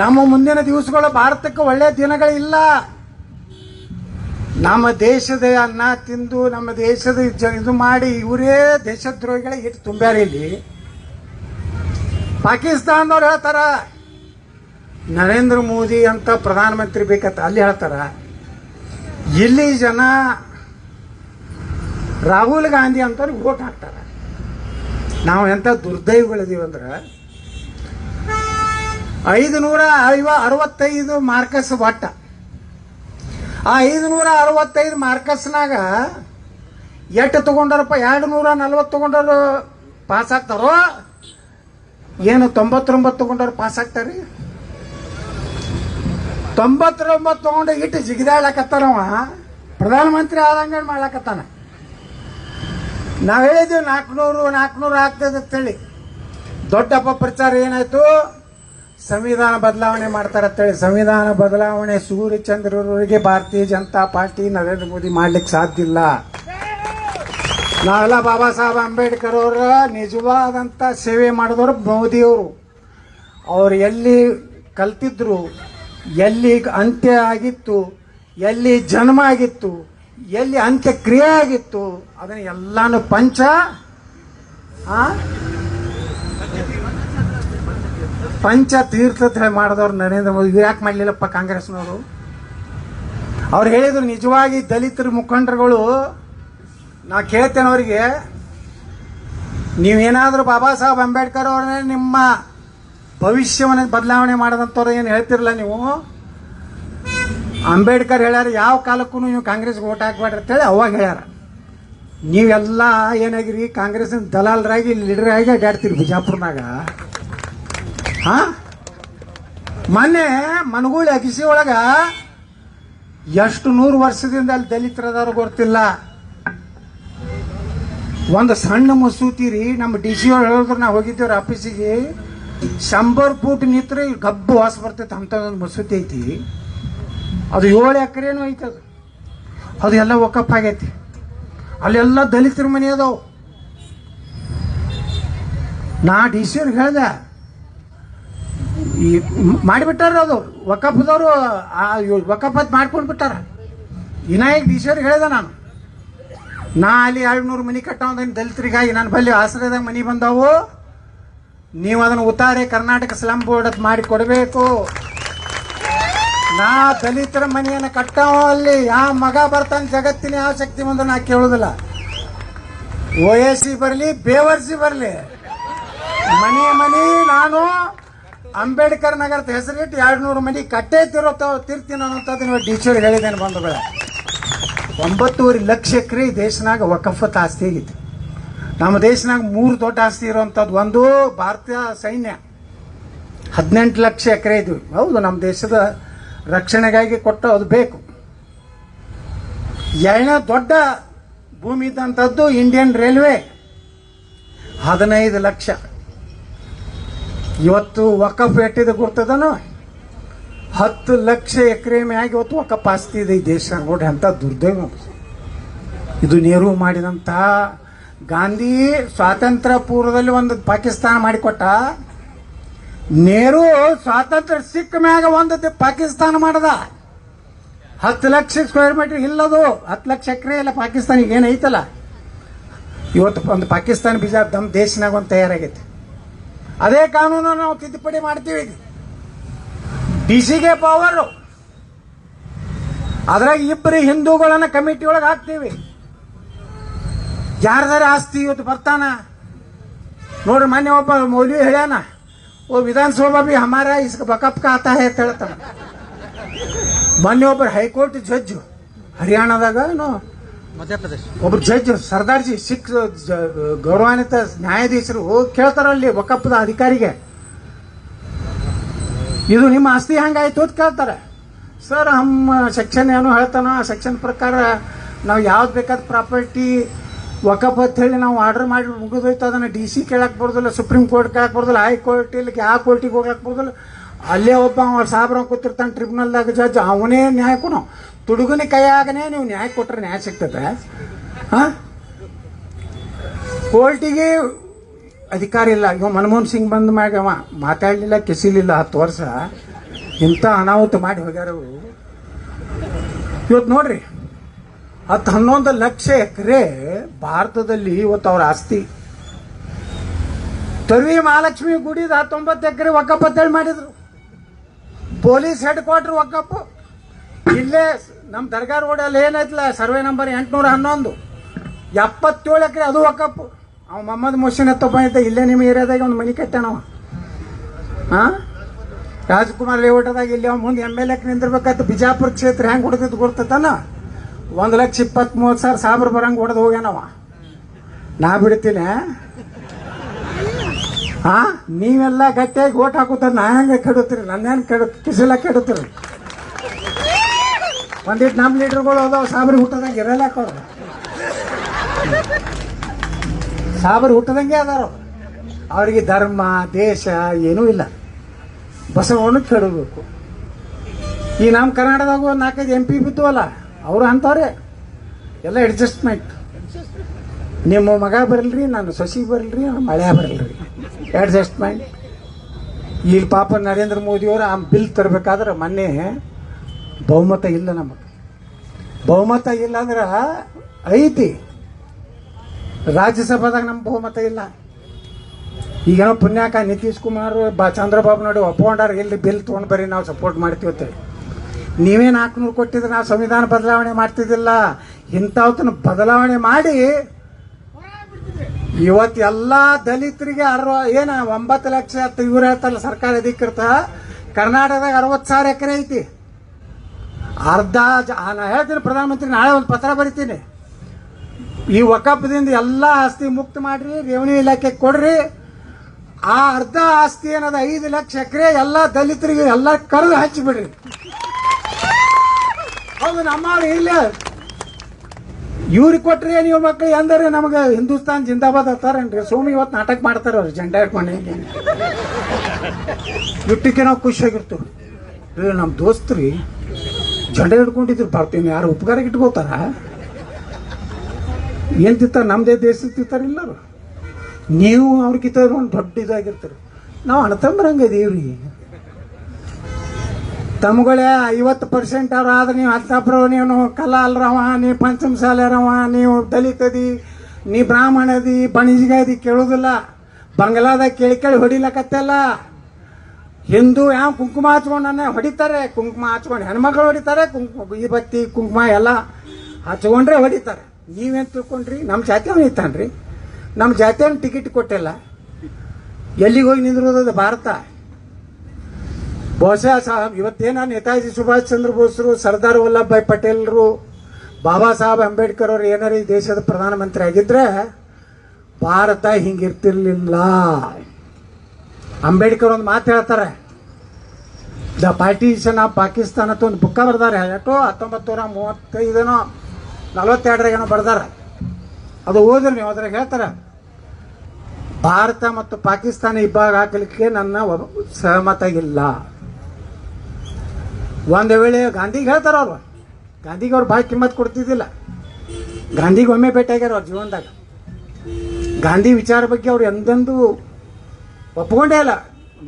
ನಮ್ಮ ಮುಂದಿನ ದಿವಸಗಳು ಭಾರತಕ್ಕೆ ಒಳ್ಳೆಯ ದಿನಗಳಿಲ್ಲ. ನಮ್ಮ ದೇಶದ ಅನ್ನ ತಿಂದು, ನಮ್ಮ ದೇಶದ ಇದು ಮಾಡಿ ಇವರೇ ದೇಶದ್ರೋಹಿಗಳ ಇಟ್ಟು ತುಂಬ್ಯಾರ ಇಲ್ಲಿ. ಪಾಕಿಸ್ತಾನದವ್ರು ಹೇಳ್ತಾರ, ನರೇಂದ್ರ ಮೋದಿ ಅಂತ ಪ್ರಧಾನಮಂತ್ರಿ ಬೇಕಂತ ಅಲ್ಲಿ ಹೇಳ್ತಾರ, ಇಲ್ಲಿ ಜನ ರಾಹುಲ್ ಗಾಂಧಿ ಅಂತವ್ರಿಗೆ ಓಟ್ ಹಾಕ್ತಾರ. ನಾವು ಎಂಥ ದುರ್ದೈವಗಳಿದೀವಿ ಅಂದ್ರೆ ಐದು ನೂರ ಐವ ಅರವತ್ತೈದು ಮಾರ್ಕಸ್ ಒಟ್ಟ ಆ ಐದು ನೂರ ಅರವತ್ತೈದು ಮಾರ್ಕಸ್ನಾಗ ಎಷ್ಟು ತೊಗೊಂಡಾರಪ್ಪ? ಎರಡು ನೂರ ನಲ್ವತ್ತು ತೊಗೊಂಡರು ಪಾಸ್ ಆಗ್ತಾರೋ? ಏನು, ತೊಂಬತ್ತೊಂಬತ್ತು ತೊಗೊಂಡವ್ರು ಪಾಸ್ ಆಗ್ತಾರೀ ತೊಂಬತ್ತೊಂಬತ್ತು ತೊಗೊಂಡು ಇಟ್ಟು ಜಿಗಿದಾಡ್ಲಕತ್ತಾನವ ಪ್ರಧಾನಮಂತ್ರಿ ಆದಂಗ ಮಾಡ್ಲಾಕತ್ತಾನ. ನಾವು ಹೇಳಿದ್ವಿ ನಾಲ್ಕುನೂರು ನಾಲ್ಕುನೂರು ಆಗ್ತದೆ ಅಂತೇಳಿ. ದೊಡ್ಡಪ್ಪ ಪ್ರಚಾರ ಏನಾಯ್ತು? ಸಂವಿಧಾನ ಬದಲಾವಣೆ ಮಾಡ್ತಾರೆ ಅಂತೇಳಿ ಸಂವಿಧಾನ ಬದಲಾವಣೆ ಸೂರ್ಯಚಂದ್ರರಿಗೆ ಭಾರತೀಯ ಜನತಾ ಪಾರ್ಟಿ ನರೇಂದ್ರ ಮೋದಿ ಮಾಡ್ಲಿಕ್ಕೆ ಸಾಧ್ಯ ಇಲ್ಲ ನಾವೆಲ್ಲ ಬಾಬಾ ಸಾಹೇಬ್ ಅಂಬೇಡ್ಕರ್ ಅವರ ನಿಜವಾದಂಥ ಸೇವೆ ಮಾಡಿದವರು ಮೋದಿಯವರು ಅವರು ಎಲ್ಲಿ ಕಲ್ತಿದ್ರು, ಎಲ್ಲಿ ಅಂತ್ಯ ಆಗಿತ್ತು, ಎಲ್ಲಿ ಜನ್ಮ ಆಗಿತ್ತು, ಎಲ್ಲಿ ಅಂತ್ಯಕ್ರಿಯೆ ಆಗಿತ್ತು, ಅದನ್ನ ಎಲ್ಲಾನು ಪಂಚ, ಆ? ಪಂಚ ತೀರ್ಥ ಮಾಡಿದವ್ರು ನರೇಂದ್ರ ಮೋದಿ. ಇವ್ರು ಯಾಕೆ ಮಾಡಲಿಲ್ಲಪ್ಪ ಕಾಂಗ್ರೆಸ್ನವರು? ಅವ್ರು ಹೇಳಿದ್ರು ನಿಜವಾಗಿ ದಲಿತರ ಮುಖಂಡರುಗಳು, ನಾ ಕೇಳ್ತೇನೆ ಅವರಿಗೆ, ನೀವೇನಾದರೂ ಬಾಬಾ ಸಾಹೇಬ್ ಅಂಬೇಡ್ಕರ್ ಅವ್ರನ್ನೇ ನಿಮ್ಮ ಭವಿಷ್ಯವನ್ನು ಬದಲಾವಣೆ ಮಾಡದಂಥವ್ರು ಏನು ಹೇಳ್ತಿರಲ್ಲ ನೀವು? ಅಂಬೇಡ್ಕರ್ ಹೇಳ್ಯಾರ, ಯಾವ ಕಾಲಕ್ಕೂ ನೀವು ಕಾಂಗ್ರೆಸ್ಗೆ ಓಟ್ ಹಾಕ್ಬೇಡ್ರಿ ಅಂತೇಳಿ ಅವಾಗ ಹೇಳ್ಯಾರ. ನೀವೆಲ್ಲ ಏನಾಗಿರಿ ಕಾಂಗ್ರೆಸ್ನ ದಲಾಲರಾಗಿ ಲೀಡರ್ ಆಗಿ ಅಡ್ಡಾಡ್ತೀರಿ ಬಿಜಾಪುರ್ನಾಗ. ಹಾ? ಮೊನ್ನೆ ಮನಗೂಳಿ ಅಗಿಸಿ ಒಳಗ ಎಷ್ಟು ನೂರು ವರ್ಷದಿಂದ ಅಲ್ಲಿ ದಲಿತರದಾರು ಗೊತ್ತಿಲ್ಲ. ಒಂದು ಸಣ್ಣ ಮಸೂತಿ ರೀ ನಮ್ಮ ಡಿ ಸಿ ಅವ್ರು ಹೇಳಿದ್ರು, ನಾವು ಹೋಗಿದ್ದೇವ್ರಿ ಆಫೀಸಿಗೆ. ಶಂಬರ್ ಫೂಟ್ ನಿಂತ್ರೆ ಗಬ್ಬು ವಾಸ ಬರ್ತೈತೆ ಒಂದು ಮಸೂತಿ ಐತಿ. ಅದು ಏಳು ಎಕರೆನೂ ಐತೆ ಅದು. ಅದು ಎಲ್ಲ ಒಕ್ಕಪ್ ಆಗೈತಿ. ಅಲ್ಲೆಲ್ಲ ದಲಿತರ ಮನೆ ಅದಾವು. ನಾ ಡಿ ಸಿ ಅವ್ರಿಗೆ ಹೇಳ್ದೆ ಈ ಮಾಡಿಬಿಟ್ಟಾರ ಅದು. ವಕಫದವರು ವಕಫತ್ ಮಾಡ್ಕೊಂಡು ಬಿಟ್ಟಾರ ವಿನಾಯಕ್ ಅವ್ರಿಗೆ ಹೇಳಿದೆ ನಾನು. ನಾ ಅಲ್ಲಿ ಎರಡು ಮನಿ ಕಟ್ಟೋದೇನು ದಲಿತರಿಗಾಗಿ ನನ್ನ ಬಲ್ಲಿ ಆಶ್ರಯದಾಗ ಮನೆ ಬಂದವು. ನೀವು ಅದನ್ನು ಉತ್ತಾರೆ ಕರ್ನಾಟಕ ಸ್ಲಮ್ ಬೋರ್ಡ್ ಅದು ಮಾಡಿ ಕೊಡಬೇಕು. ನಾ ದಲಿತರ ಮನೆಯನ್ನು ಕಟ್ಟವ ಅಲ್ಲಿ ಯಾವ ಮಗ ಬರ್ತಾನೆ ಜಗತ್ತಿನ ಯಾವ ಶಕ್ತಿ ಮುಂದೆ ನಾ ಕೇಳೋದಿಲ್ಲ. ಓ ಸಿ ಬರಲಿ ಬೇವರ್ಸಿ ಬರಲಿ. ಮನೆ ಮನೆ ನಾನು ಅಂಬೇಡ್ಕರ್ ನಗರದ ಹೆಸರಿಟ್ಟು ಎರಡು ನೂರು ಮನೆ ಕಟ್ಟೆ ತಿರೋ ತಿರ್ತೀನಿ ಅನ್ನೋಂಥದ್ದು ಅವ್ರಿಗೆ ಹೇಳಿದ್ದೇನೆ ಬಂಧುಗಳೇ. ಒಂಬತ್ತೂವರೆ ಲಕ್ಷ ಎಕರೆ ದೇಶನಾಗ ವಕಫತ್ ಆಸ್ತಿ ಆಗಿತ್ತು. ನಮ್ಮ ದೇಶನಾಗ ಮೂರು ದೊಡ್ಡ ಆಸ್ತಿ ಇರುವಂಥದ್ದು ಒಂದು ಭಾರತೀಯ ಸೈನ್ಯ. ಹದಿನೆಂಟು ಲಕ್ಷ ಎಕರೆ ಇದ್ವಿ ಹೌದು, ನಮ್ಮ ದೇಶದ ರಕ್ಷಣೆಗಾಗಿ ಕೊಟ್ಟು ಅದು ಬೇಕು. ಎರಡನೇ ದೊಡ್ಡ ಭೂಮಿ ಇದ್ದಂಥದ್ದು ಇಂಡಿಯನ್ ರೈಲ್ವೆ. ಹದಿನೈದು ಲಕ್ಷ. ಇವತ್ತು ವಕಫ್ ಎಟ್ಟಿದ ಗುರ್ತದನು? ಹತ್ತು ಲಕ್ಷ ಎಕರೆ ಮ್ಯಾಗ ಇವತ್ತು ವಕಫ್ ಆಸ್ತಿ ಇದೆ ಈ ದೇಶ ನೋಡ್ರಿ, ಅಂತ ದುರ್ದೈವ ಇದು ನೆಹರು ಮಾಡಿದಂಥ ಗಾಂಧಿ ಸ್ವಾತಂತ್ರ್ಯ ಪೂರ್ವದಲ್ಲಿ ಒಂದು ಪಾಕಿಸ್ತಾನ ಮಾಡಿಕೊಟ್ಟ. ನೆಹರು ಸ್ವಾತಂತ್ರ್ಯ ಸಿಕ್ಕ ಮ್ಯಾಗ ಒಂದು ಪಾಕಿಸ್ತಾನ ಮಾಡದ. ಹತ್ತು ಲಕ್ಷ ಸ್ಕ್ವೇರ್ ಮೀಟರ್ ಇಲ್ಲದು, ಹತ್ತು ಲಕ್ಷ ಎಕರೆ ಇಲ್ಲ ಪಾಕಿಸ್ತಾನಿಗೆ ಏನೈತಲ್ಲ? ಇವತ್ತು ಒಂದು ಪಾಕಿಸ್ತಾನ ಬೀಜ ನಮ್ಮ ದೇಶನಾಗ ಒಂದು ತಯಾರಾಗೈತೆ. ಅದೇ ಕಾನೂನು ನಾವು ತಿದ್ದುಪಡಿ ಮಾಡ್ತೀವಿ ಡಿ ಪವರ್ ಪವರು ಅದ್ರಾಗ ಇಬ್ಬರು ಹಿಂದೂಗಳನ್ನ ಕಮಿಟಿ ಒಳಗೆ ಹಾಕ್ತೀವಿ. ಯಾರ್ದಾರ ಆಸ್ತಿ ಇವತ್ತು ಬರ್ತಾನ? ನೋಡ್ರಿ ಮೊನ್ನೆ ಒಬ್ಬ ಮೌಲ್ವಿ ಹೇಳ್ಯಾನ, ಓ ವಿಧಾನಸಭಾ ಬಿ ಹಮಾರ, ಇಸ್ಕ ಬಕಪ್ ಆತ ಹೈ ಹೇಳ್ತಾನ. ಮೊನ್ನೆ ಒಬ್ಬರು ಹೈಕೋರ್ಟ್ ಜಡ್ಜು, ಹರಿಯಾಣದಾಗ ಏನೋ ಮಧ್ಯ ಪ್ರದೇಶ ಒಬ್ರು ಜಡ್ಜ್ ಸರ್ದಾರ್ಜಿ ಸಿಖ್ ಗೌರವಾನ್ವಿತ ನ್ಯಾಯಾಧೀಶರು ಹೋಗಿ ಕೇಳ್ತಾರ ಅಲ್ಲಿ ಒಕ್ಕಪ್ಪದ ಅಧಿಕಾರಿಗೆ. ಇದು ನಿಮ್ಮ ಆಸ್ತಿ ಹಂಗಾಯ್ತು ಅಂತ ಕೇಳ್ತಾರೆ. ಸರ್ ನಮ್ಮ ಸೆಕ್ಷನ್ ಏನು ಹೇಳ್ತಾನೋ ಆ ಸೆಕ್ಷನ್ ಪ್ರಕಾರ ನಾವು ಯಾವ್ದು ಬೇಕಾದ ಪ್ರಾಪರ್ಟಿ ವಕಪ್ ಅಂತ ಹೇಳಿ ನಾವು ಆರ್ಡರ್ ಮಾಡಿ ಮುಗಿದೋಯ್ತು. ಅದನ್ನು ಡಿ ಸಿ ಕೇಳಕ್ ಬರೋದಿಲ್ಲ, ಸುಪ್ರೀಂ ಕೋರ್ಟ್ ಕೇಳಕ್ ಬರೋದಿಲ್ಲ ಹೈಕೋರ್ಟ್ ಇಲ್ಲಿ ಯಾವ ಕೋರ್ಟಿಗೆ ಹೋಗಕ್ ಬರೋದಿಲ್ಲ. ಅಲ್ಲೇ ಒಬ್ಬ ಅವ್ರು ಸಾಬ್ರ ಕೂತಿರ್ತಾನೆ ಟ್ರಿಬ್ಯುನಲ್ದಾಗ ಜಡ್ಜ್ ಅವನೇ ನ್ಯಾಯ ಕೊಡು ತುಡುಗನ ಕೈಯಾಗನೆ ನೀವು ನ್ಯಾಯ ಕೊಟ್ರೆ ನ್ಯಾಯ ಸಿಗ್ತದೆ. ಹಾಂ? ಕೋರ್ಟಿಗೆ ಅಧಿಕಾರ ಇಲ್ಲ. ಇವ ಮನಮೋಹನ್ ಸಿಂಗ್ ಬಂದ ಮ್ಯಾಗ ಅವ ಮಾತಾಡಲಿಲ್ಲ, ಕೆಸಿಲಿಲ್ಲ ಹತ್ತು ವರ್ಷ. ಇಂಥ ಅನಾಹುತ ಮಾಡಿ ಹೋಗ್ಯಾರ. ಇವತ್ತು ನೋಡ್ರಿ ಹತ್ತು ಹನ್ನೊಂದು ಲಕ್ಷ ಎಕರೆ ಭಾರತದಲ್ಲಿ ಇವತ್ತು ಅವ್ರ ಆಸ್ತಿ. ತರ್ವಿ ಮಹಾಲಕ್ಷ್ಮಿ ಗುಡಿದ ಹತ್ತೊಂಬತ್ತು ಎಕರೆ ಒಕ್ಕಪ್ಪ ತಳ್ಳಿ ಮಾಡಿದ್ರು. ಪೊಲೀಸ್ ಹೆಡ್ ಕ್ವಾರ್ಟರ್ ಒಕ್ಕಪ್ಪು. ಇಲ್ಲೇ ನಮ್ಮ ದರ್ಗಾ ರೋಡಲ್ಲಿ ಏನೈತಲ್ಲ ಸರ್ವೆ ನಂಬರ್ ಎಂಟುನೂರ ಹನ್ನೊಂದು. ಎಪ್ಪತ್ತೇಳು ಎಕರೆ ಅದು ಒಕ್ಕಪ್ಪು ಅವ ಮೊಹಮ್ಮದ್ ಮೋಷನ್ ಎತ್ತಪ್ಪ ಇದ್ದ ಇಲ್ಲೇ ನಿಮ್ಮ ಏರಿಯಾದಾಗ ಒಂದು ಮನೆ ಕಟ್ಟಾನವ ಹಾಂ ರಾಜ್ಕುಮಾರ್ ಲೇಔಟದಾಗ ಇಲ್ಲಿ ಅವ ಮುಂದೆ ಎಂ ಎಲ್ ಎಕ್ ನಿಂದಿರ್ಬೇಕಾಯ್ತು. ಬಿಜಾಪುರ ಕ್ಷೇತ್ರ ಹೆಂಗೆ ಹೊಡೆದಿದ್ದು ಗೊತ್ತತನ ಒಂದು ಲಕ್ಷ ಇಪ್ಪತ್ತ್ ಮೂವತ್ತು ಸಾವಿರ ಸಾವಿರ ಬರಂಗೆ ಹೊಡೆದು ಹೋಗ್ಯಾನವ ನಾ ಬಿಡ್ತೀನಿ. ಹಾ ನೀವೆಲ್ಲ ಗಟ್ಟಿಯಾಗಿ ಓಟ್ ಹಾಕುತ್ತ ನಾ ಹೆಂಗೆ ಕೆಡುತ್ತೀರಿ? ಹೆಂಗೆ ಕೆಡು ಕಿಸಿಲ ಕೆಡುತ್ತೀರಿ? ಒಂದಿಟ್ಟು ನಮ್ಮ ಲೀಡರ್ಗಳು ಅದಾವ, ಸಾಬ್ರಿ ಹುಟ್ಟದಂಗೆ ಇರಲ್ಲ ಅವ್ರು. ಸಾಬ್ರಿ ಹುಟ್ಟದಂಗೆ ಅದಾರ ಅವ್ರು. ಅವರಿಗೆ ಧರ್ಮ, ದೇಶ ಏನೂ ಇಲ್ಲ. ಬಸವಣ್ಣ ಕೇಳಬೇಕು ಈ ನಮ್ಮ ಕರ್ನಾಟಕದಾಗ ನಾಲ್ಕೈದು ಎಂ ಪಿ ಬಿದ್ದುವಲ್ಲ, ಅವರು ಅಂಥವ್ರೆ. ಎಲ್ಲ ಅಡ್ಜಸ್ಟ್ಮೆಂಟ್ ನಿಮ್ಮ ಮಗ ಬರಲ್ರಿ ನಾನು ಸೊಸಿ ಬರಲ್ರಿ ನಾನು ಮಳೆ ಬರಲ್ರಿ. ಅಡ್ಜಸ್ಟ್ಮೆಂಟ್ ಇಲ್ಲಿ ಪಾಪ ನರೇಂದ್ರ ಮೋದಿಯವರು ಆ ಬಿಲ್ ತರಬೇಕಾದ್ರೆ ಮೊನ್ನೆ ಬಹುಮತ ಇಲ್ಲ ನಮಗೆ. ಬಹುಮತ ಇಲ್ಲ ಅಂದ್ರೆ ಐತಿ. ರಾಜ್ಯಸಭಾದಾಗ ನಮ್ಮ ಬಹುಮತ ಇಲ್ಲ. ಈಗೇನೋ ಪುಣ್ಯಾಕ ನಿತೀಶ್ ಕುಮಾರ್, ಬಾ ಚಂದ್ರಬಾಬು ನಾಯ್ಡು ಒಪ್ಕೊಂಡಾರ ಇಲ್ಲಿ ಬಿಲ್ ತೊಗೊಂಡು ಬರ್ರಿ, ನಾವು ಸಪೋರ್ಟ್ ಮಾಡ್ತೀವಿ ನೀವೇ ನಾಲ್ಕುನೂರು ಕೊಟ್ಟಿದ್ರೆ ನಾವು ಸಂವಿಧಾನ ಬದಲಾವಣೆ ಮಾಡ್ತಿದ್ದಿಲ್ಲ. ಇಂಥವತ್ತನ್ನು ಬದಲಾವಣೆ ಮಾಡಿ ಇವತ್ತು ಎಲ್ಲ ದಲಿತರಿಗೆ ಅರವ, ಏನ ಒಂಬತ್ತು ಲಕ್ಷ ಇವ್ರು ಹೇಳ್ತಾರಲ್ಲ ಸರ್ಕಾರ ಅಧಿಕೃತ, ಕರ್ನಾಟಕದಾಗ ಅರವತ್ತು ಸಾವಿರ ಎಕರೆ ಐತಿ. ಅರ್ಧ ಜ- ಆ, ನಾ ಹೇಳ್ತೀನಿ ಪ್ರಧಾನಮಂತ್ರಿ ನಾಳೆ ಒಂದು ಪತ್ರ ಬರಿತೀನಿ. ಈ ಒಕ್ಕಪ್ಪದಿಂದ ಎಲ್ಲ ಆಸ್ತಿ ಮುಕ್ತ ಮಾಡಿರಿ ರೆವಿನ್ಯೂ ಇಲಾಖೆ ಕೊಡ್ರಿ. ಆ ಅರ್ಧ ಆಸ್ತಿ ಏನದ ಐದು ಲಕ್ಷ ಎಕರೆ ಎಲ್ಲ ದಲಿತರಿಗೆ ಎಲ್ಲ ಕರೆದು ಹಚ್ಚಿಬಿಡ್ರಿ. ಹೌದು ನಮ್ಮವ್ರು ಇಲ್ಲ. ಇವ್ರಿಗೆ ಕೊಟ್ರಿ ನೀವು ಮಕ್ಳು ಎಂದರೆ ನಮಗೆ ಹಿಂದೂಸ್ತಾನ್ ಜಿಂದಾಬಾದ್ ಹತ್ತಾರೇನ್ರಿ? ಸೋಮಿ ಇವತ್ತು ನಾಟಕ ಮಾಡ್ತಾರ ಅವ್ರು ಜಂಡ ಹಿಡ್ಕೊಂಡು ಇಟ್ಟಕ್ಕೆ ನಾವು ಖುಷಿಯಾಗಿರ್ತೀವಿ. ನಮ್ಮ ದೋಸ್ತ್ರಿ ಜೆಂಡಾ ಹಿಡ್ಕೊಂಡಿದ್ರು ಬರ್ತೀನಿ ಯಾರು ಉಪಕಾರಕ್ಕೆ ಇಟ್ಕೋತಾರ? ಏನ್ ತಿಂತಾರ? ನಮ್ದೇ ದೇಶ ತಿಂತಾರಿಲ್ಲ ನೀವು ನೀವು ಅವ್ರಿಗಿಂತ ಒಂದು ದೊಡ್ಡ ಇದಾಗಿರ್ತಾರೆ. ನಾವು ಅಣ್ಣತಂಬ್ರಂಗ ಇದೀವ್ರಿ ತಮ್ಗಳೇ ಐವತ್ತು ಪರ್ಸೆಂಟ್ ಅವ್ರು ಆದ್ರೆ ನೀವು ಹತ್ತಪ್ರ ನೀವು ಕಲಾ ಅಲ್ರವ ನೀ ಪಂಚಮಸಾಲರವ ನೀವು ದಲಿತದಿ, ನೀ ಬ್ರಾಹ್ಮಣದಿ, ಬಣಿಜ್ಗದಿ ಕೇಳೋದಿಲ್ಲ. ಬಂಗ್ಲಾದಾಗ ಕೇಳಿ ಕೇಳಿ ಹೊಡಿಲಕತ್ತಲ್ಲ. ಹಿಂದೂ ಯಾವ ಕುಂಕುಮ ಹಚ್ಕೊಂಡು ಹೊಡಿತಾರೆ. ಕುಂಕುಮ ಹಚ್ಕೊಂಡು ಹೆಣ್ಮಕ್ಳು ಹೊಡಿತಾರೆ, ಕುಂಕುಮ ಈ ಭಕ್ತಿ ಕುಂಕುಮ ಎಲ್ಲ ಹಚ್ಕೊಂಡ್ರೆ ಹೊಡಿತಾರೆ. ನೀವೇನು ತಿಳ್ಕೊಂಡ್ರಿ? ನಮ್ಮ ಜಾತಿಯವನು ಇತ್ತಾನ್ರಿ? ನಮ್ಮ ಜಾತಿಯವನು ಟಿಕೆಟ್ ಕೊಟ್ಟಿಲ್ಲ. ಎಲ್ಲಿಗೆ ಹೋಗಿ ನಿಂದಿರೋದು ಭಾರತ? ಬಹುಶಃ ಸಾಹೇಬ್ ಇವತ್ತೇನ ನೇತಾಜಿ ಸುಭಾಷ್ ಚಂದ್ರ ಬೋಸ್ರು, ಸರ್ದಾರ್ ವಲ್ಲಭಭಾಯ್ ಪಟೇಲ್ರು, ಬಾಬಾ ಸಾಹೇಬ್ ಅಂಬೇಡ್ಕರ್ ಅವರು ಏನಾರ ಈ ದೇಶದ ಪ್ರಧಾನಮಂತ್ರಿ ಆಗಿದ್ರೆ ಭಾರತ ಹಿಂಗಿರ್ತಿರ್ಲಿಲ್ಲ. ಅಂಬೇಡ್ಕರ್ ಒಂದು ಮಾತು ಹೇಳ್ತಾರೆ. ದ ಪಾರ್ಟಿಷನ್ ಆಫ್ ಪಾಕಿಸ್ತಾನ ಅಂತ ಒಂದು ಬುಕ್ಕ ಬರ್ದಾರೆ. ಎಷ್ಟೋ ಹತ್ತೊಂಬತ್ತು ನೂರ ಮೂವತ್ತೈದನೋ ನಲವತ್ತೆರಡರಾಗೇನೋ ಬರ್ದಾರೆ. ಅದು ಓದ್ರಿ ನೀವು, ಅದ್ರಾಗ ಹೇಳ್ತಾರೆ. ಭಾರತ ಮತ್ತು ಪಾಕಿಸ್ತಾನ ಇಬ್ಬಾಗ ಹಾಕಲಿಕ್ಕೆ ನನ್ನ ಸಹಮತ ಇಲ್ಲ ಒಂದು ವೇಳೆ ಗಾಂಧಿಗೆ ಹೇಳ್ತಾರ ಅವರು ಗಾಂಧಿಗೆ ಅವ್ರು ಭಾಳ ಕಿಮ್ಮತ್ ಕೊಡ್ತಿದ್ದಿಲ್ಲ. ಗಾಂಧಿಗೆ ಒಮ್ಮೆ ಭೇಟಿಯಾಗ್ಯಾರ ಅವ್ರ ಜೀವನದಾಗ. ಗಾಂಧಿ ವಿಚಾರ ಬಗ್ಗೆ ಅವ್ರು ಎಂದೆಂದೂ ಒಪ್ಕೊಂಡೇ ಇಲ್ಲ.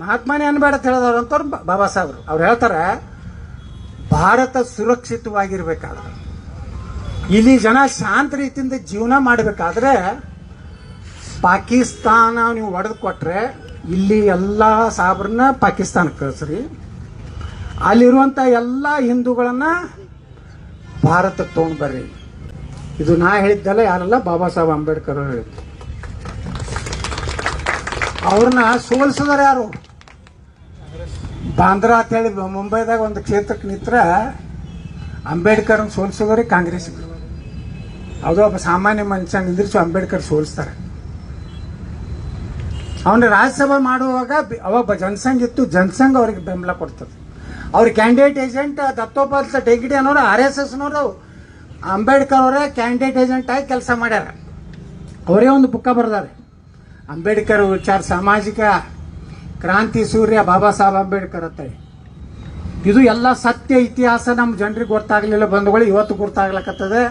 ಮಹಾತ್ಮನೇ ಅನ್ಬೇಡ ಹೇಳಿದವ್ರು ಅಂತವ್ರು ಬಾಬಾ ಸಾಹೇಬ್ರು. ಅವ್ರು ಹೇಳ್ತಾರೆ, ಭಾರತ ಸುರಕ್ಷಿತವಾಗಿರ್ಬೇಕಾದ್ರೆ ಇಲ್ಲಿ ಜನ ಶಾಂತ ರೀತಿಯಿಂದ ಜೀವನ ಮಾಡಬೇಕಾದ್ರೆ, ಪಾಕಿಸ್ತಾನ ನೀವು ಒಡೆದು ಕೊಟ್ರೆ, ಇಲ್ಲಿ ಎಲ್ಲ ಸಾಬ್ರನ್ನ ಪಾಕಿಸ್ತಾನಕ್ಕೆ ಕಳಿಸ್ರಿ. ಅಲ್ಲಿರುವಂಥ ಎಲ್ಲ ಹಿಂದೂಗಳನ್ನ ಭಾರತಕ್ಕೆ ತೊಗೊಂಡು ಬರ್ರಿ. ಇದು ನಾ ಹೇಳಿದ್ದಲ್ಲ ಯಾರಲ್ಲ, ಬಾಬಾ ಸಾಹೇಬ್ ಅಂಬೇಡ್ಕರ್ ಅವರು ಹೇಳಿದ್ದು ಅವ್ರನ್ನ ಸೋಲ್ಸಿದಾರೆ ಯಾರು? ಬಾಂದ್ರಾ ಅಂತೇಳಿ ಮುಂಬೈದಾಗ ಒಂದು ಕ್ಷೇತ್ರಕ್ಕೆ ನಿಂತ್ರ ಅಂಬೇಡ್ಕರ್ನ ಸೋಲ್ಸಿದ್ರೆ ಕಾಂಗ್ರೆಸ್ ಅದು ಒಬ್ಬ ಸಾಮಾನ್ಯ ಮನುಷ್ಯ ನಿಂದಿರಿಸಿ ಅಂಬೇಡ್ಕರ್ ಸೋಲಿಸ್ತಾರೆ. ಅವನ ರಾಜ್ಯಸಭಾ ಮಾಡುವಾಗ ಅವಾಗ ಜನಸಂಘ ಇತ್ತು. ಜನಸಂಘ ಅವ್ರಿಗೆ ಬೆಂಬಲ ಕೊಡ್ತದೆ. ಅವ್ರ ಕ್ಯಾಂಡಿಡೇಟ್ ಏಜೆಂಟ್ ದತ್ತೋಪಾಲ್ ಡೆಗಿಡಿ ಅನ್ನೋರು ಆರ್ ಎಸ್ ಎಸ್ನವರು ಅಂಬೇಡ್ಕರ್ ಅವರೇ ಕ್ಯಾಂಡಿಡೇಟ್ ಏಜೆಂಟ್ ಆಗಿ ಕೆಲಸ ಮಾಡ್ಯಾರ. ಅವರೇ ಒಂದು ಬುಕ್ಕ ಬರೆದಾರೆ. ಅಂಬೇಡ್ಕರ್ ವಿಚಾರ ಸಾಮಾಜಿಕ ಕ್ರಾಂತಿ ಸೂರ್ಯ ಬಾಬಾ ಸಾಹೇಬ್ ಅಂಬೇಡ್ಕರ್ ಅಂತ ಇದು ಎಲ್ಲ ಸತ್ಯ ಇತಿಹಾಸ ನಮ್ಮ ಜನರಿಗೆ ಗೊತ್ತಾಗ್ಲಿಲ್ಲ, ಬಂಧುಗಳು ಇವತ್ತು ಗೊತ್ತಾಗ್ಲಕತ್ತದೆ.